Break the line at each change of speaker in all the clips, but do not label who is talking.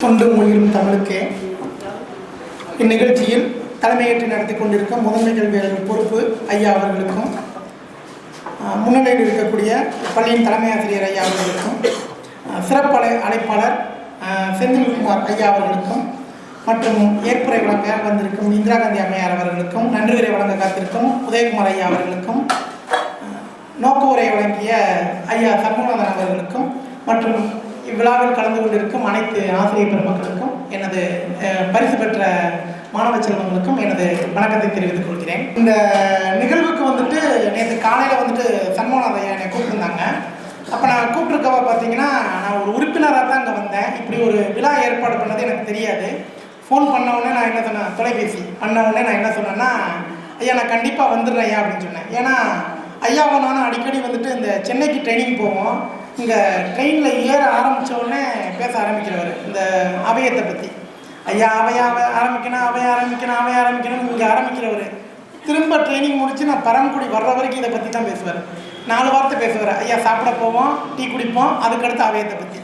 தொண்டு முயலும் தமிழுக்கே இந்நிகழ்ச்சியில் தலைமையேற்று நடத்தி கொண்டிருக்கும் முதன்மை கல்வியாளர் பொறுப்பு ஐயா அவர்களுக்கும் முன்னிலையில் இருக்கக்கூடிய பள்ளியின் தலைமை ஆசிரியர் ஐயா அவர்களுக்கும் சிறப்பு அழைப்பாளர் செந்தில்குமார் ஐயா அவர்களுக்கும் மற்றும் ஏற்புரை வழங்க வந்திருக்கும் இந்திரா காந்தி அம்மையார் அவர்களுக்கும் நன்றிகளை வழங்க காத்திருக்கும் உதயகுமார் ஐயா அவர்களுக்கும் அஹ், நோக்க உரை வழங்கிய ஐயா சண்முகநாதன் அவர்களுக்கும் மற்றும் இவ்விழாவில் கலந்து கொண்டிருக்கும் அனைத்து ஆசிரியர் பெருமக்களுக்கும் எனது பரிசு பெற்ற மாணவ செல்வங்களுக்கும் எனது வணக்கத்தை தெரிவித்துக் கொள்கிறேன். இந்த நிகழ்வுக்கு வந்துட்டு நேற்று காலையில் வந்துட்டு சண்முகநாதன் ஐயா என்னை கூப்பிட்டுருந்தாங்க. அப்போ நான் கூப்பிட்டுருக்கவ பார்த்தீங்கன்னா நான் ஒரு உறுப்பினராக தான் அங்கே வந்தேன். இப்படி ஒரு விழா ஏற்பாடு பண்ணது எனக்கு தெரியாது. ஃபோன் பண்ண உடனே நான் என்ன சொன்னேன்? தொலைபேசி. பண்ண உடனே நான் என்ன சொன்னேன்னா ஐயா நான் கண்டிப்பாக வந்துடுறேன் ஐயா அப்படின்னு சொன்னேன். ஏன்னா ஐயாவை நானும் அடிக்கடி வந்துட்டு இந்த சென்னைக்கு ட்ரைனிங் போவோம். இங்கே ட்ரெயினில் ஏற ஆரம்பிச்ச உடனே பேச ஆரம்பிக்கிறவர் இந்த அவையத்தை பற்றி ஐயா அவைய அவை ஆரம்பிக்கணும் அவைய ஆரம்பிக்கணும் அவைய ஆரம்பிக்கணும் இங்கே ஆரம்பிக்கிறவர். திரும்ப ட்ரைனிங் முடித்து நான் பரம்குடி வர்ற வரைக்கும் இதை பற்றி தான் பேசுவார். நாலு வார்த்தை பேசுவார். ஐயா சாப்பிட போவோம் டீ குடிப்போம் அதுக்கடுத்து அவையத்தை பற்றி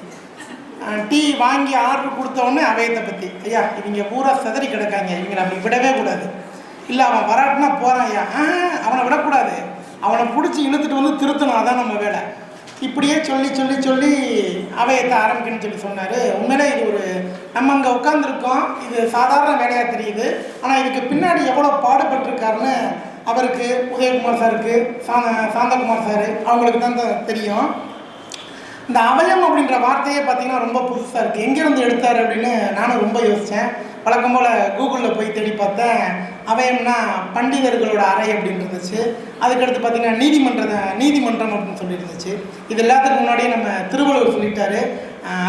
டீ வாங்கி ஆர்டர் கொடுத்தோடனே அவையத்தை பற்றி ஐயா இவங்க பூரா சிதறி கிடக்காங்க. இவங்களை அப்படி விடவே கூடாது. இல்லை அவன் வராட்டினா போகிறான் ஐயா. ஆ அவனை விடக்கூடாது. அவனை பிடிச்சி இழுத்துட்டு வந்து திருத்தணும். அதான் நம்ம வேலை. இப்படியே சொல்லி சொல்லி சொல்லி அவையத்தை ஆரம்பிக்கணும்னு சொல்லி சொன்னார். உண்மையிலே இது ஒரு நம்ம அங்கே உட்காந்துருக்கோம் இது சாதாரண வேலையாக தெரியுது. ஆனால் இதுக்கு பின்னாடி எவ்வளோ பாடுபட்டிருக்காருன்னு அவருக்கு உதயகுமார் சாருக்கு சாந்த சாந்தகுமார் சார் அவங்களுக்கு தான் தெரியும். இந்த அவயம் அப்படின்ற வார்த்தையே பார்த்தீங்கன்னா ரொம்ப புதுசாக இருக்குது எங்கேருந்து எடுத்தார் அப்படின்னு நானும் ரொம்ப யோசித்தேன் வழக்கம் போல் கூகுளில் போய் தேடி பார்த்தேன். அவயம்னா பண்டிதர்களோட அறை அப்படின்னு இருந்துச்சு. அதுக்கடுத்து பார்த்தீங்கன்னா நீதிமன்ற நீதிமன்றம் அப்படின்னு சொல்லி இருந்துச்சு. இது எல்லாத்துக்கும் முன்னாடியே நம்ம திருவள்ளுவர் சொல்லிட்டாரு.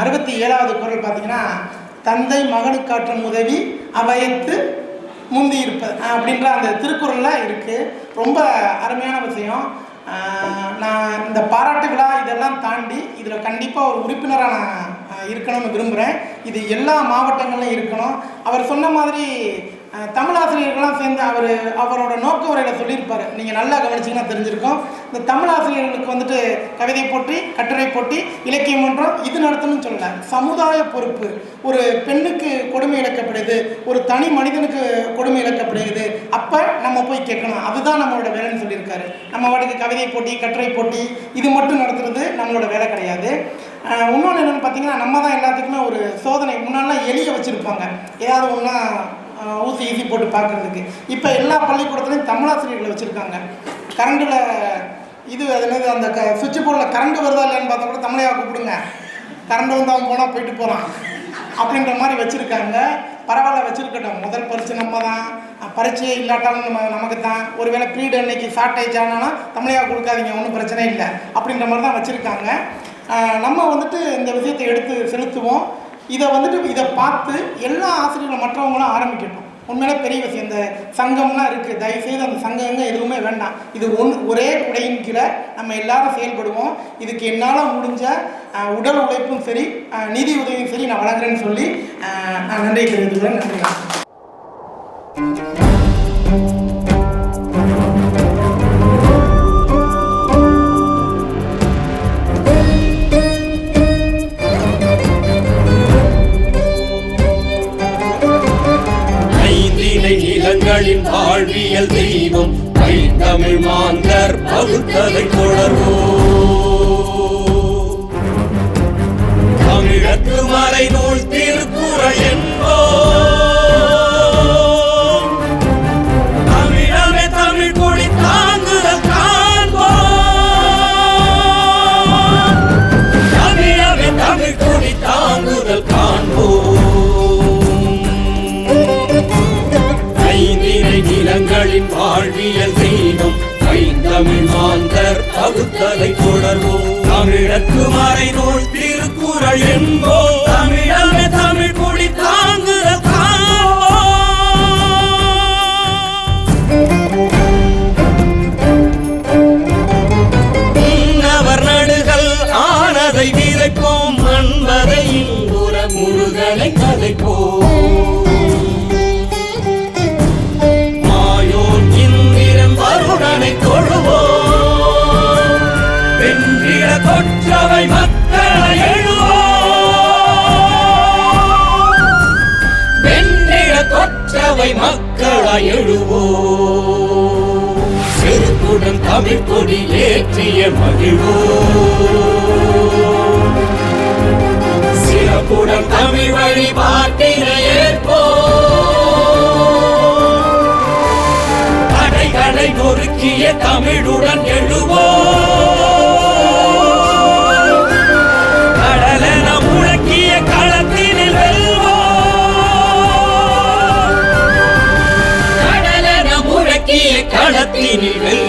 அறுபத்தி ஏழாவது குரல் பார்த்தீங்கன்னா தந்தை மகனுக்காற்றும் உதவி அவயத்து முந்தி இருப்ப அப்படின்ற அந்த திருக்குறள்லாம் இருக்குது ரொம்ப அருமையான விஷயம். நான் இந்த பாராட்டு விழா இதெல்லாம் தாண்டி இதில் கண்டிப்பாக ஒரு உறுப்பினராக நான் இருக்கணும்னு விரும்புகிறேன் இது எல்லா மாவட்டங்களிலும் இருக்கணும். அவர் சொன்ன மாதிரி தமிழாசிரியர்கள்லாம் தமிழ் ஆசிரியர்கள்லாம் சேர்ந்து அவர் அவரோட நோக்க உரையில் சொல்லியிருப்பார். நீங்கள் நல்லா கவனிச்சிங்கன்னா தெரிஞ்சிருக்கோம். இந்த தமிழ் ஆசிரியர்களுக்கு வந்துட்டு கவிதை போட்டி கட்டுரை போட்டி இலக்கியம் ஒன்றும் இது நடத்தணும்னு சொல்லல. சமுதாய பொறுப்பு. ஒரு பெண்ணுக்கு கொடுமை இழக்கப்படுது. ஒரு தனி மனிதனுக்கு கொடுமை இழக்கப்படுது. அப்போ நம்ம போய் கேட்கணும். அதுதான் நம்மளோட வேலைன்னு சொல்லியிருக்காரு. நம்ம வாட்டுக்கு கவிதை போட்டி கட்டுரை போட்டி இது மட்டும் நடத்துறது நம்மளோட வேலை கிடையாது. இன்னொன்று என்னென்னு பார்த்தீங்கன்னா நம்ம தான் எல்லாத்துக்குமே ஒரு சோதனை. முன்னாடிலாம் எலியை வச்சுருப்பாங்க. ஏதாவது ஒன்றா ஊசி ஈசி போட்டு பார்க்குறதுக்கு. இப்போ எல்லா பள்ளிக்கூடத்துலையும் தமிழாசிரியர்களை வச்சுருக்காங்க. கரண்டில் இது அதுலேருந்து அந்த க சுவிட்ச் போர்டில் கரண்ட் வருதா இல்லைன்னு பார்த்தா கூட தமிழையாக கூப்பிடுங்க. கரண்ட் வந்து அவன் போனால் போயிட்டு போகிறான் அப்படின்ற மாதிரி வச்சுருக்காங்க. பரவாயில்ல வச்சுருக்கட்டும். முதல் பரிசு நம்ம தான் அஹ் பரீட்சையே இல்லாட்டாலும் நம்ம நமக்கு தான் ஒருவேளை ப்ரீடு அன்னைக்கு ஷார்ட்டேஜ் ஆனாலும் தமிழையாக கொடுக்காதீங்க ஒன்றும் பிரச்சனை இல்லை. அப்படின்ற மாதிரி தான் வச்சுருக்காங்க நம்ம வந்துட்டு இந்த விஷயத்தை எடுத்து செலுத்துவோம். இதை வந்துட்டு இதை பார்த்து எல்லா ஆசிரியர்களும் மற்றவங்களும் ஆரம்பிக்கட்டும். உண்மையிலே பெரிய விஷயம். இந்த சங்கம்லாம் இருக்குது தயவுசெய்து அந்த சங்கங்க எதுவுமே வேண்டாம். இது ஒன் ஒரே குடையின் கீழே நம்ம எல்லாரும் செயல்படுவோம். இதுக்கு என்னால் முடிஞ்ச உடல் உழைப்பும் சரி நிதி உதவியும் சரி நான் வழங்குறேன்னு சொல்லி நான் நன்றி தெரிவித்துக்கிறேன். நன்றி வணக்கம்.
வாழ்வியல் தெய்வம் தமிழ் மாந்தர் பகுத்ததை தொடர்வோம் மக்களின் வாழ்வியல் தெய்வம். ஐந்தமிழ் மாந்தர் பகுத்ததை தொடர்வோம். தமிழக்கு மறை நூல் திருக்குறள் என்போம். தமிழமே தமிழ் கொடி தாங்குதல் காண்போம் அவர் நடுகள் ஆனதை விதைப்போம். மண்பதை இங்குற முருகனை கதைப்போம். அவை மக்களாய் எழுவோம். செருக்குடன் தமிழ் கொடி ஏற்றிய மகிழ்வோம். சிறப்புடன் தமிழ் வழிபாட்டினை ஏற்போம். தடைகளை நொறுக்கிய தமிழுடன் எழுவோம். 一女人。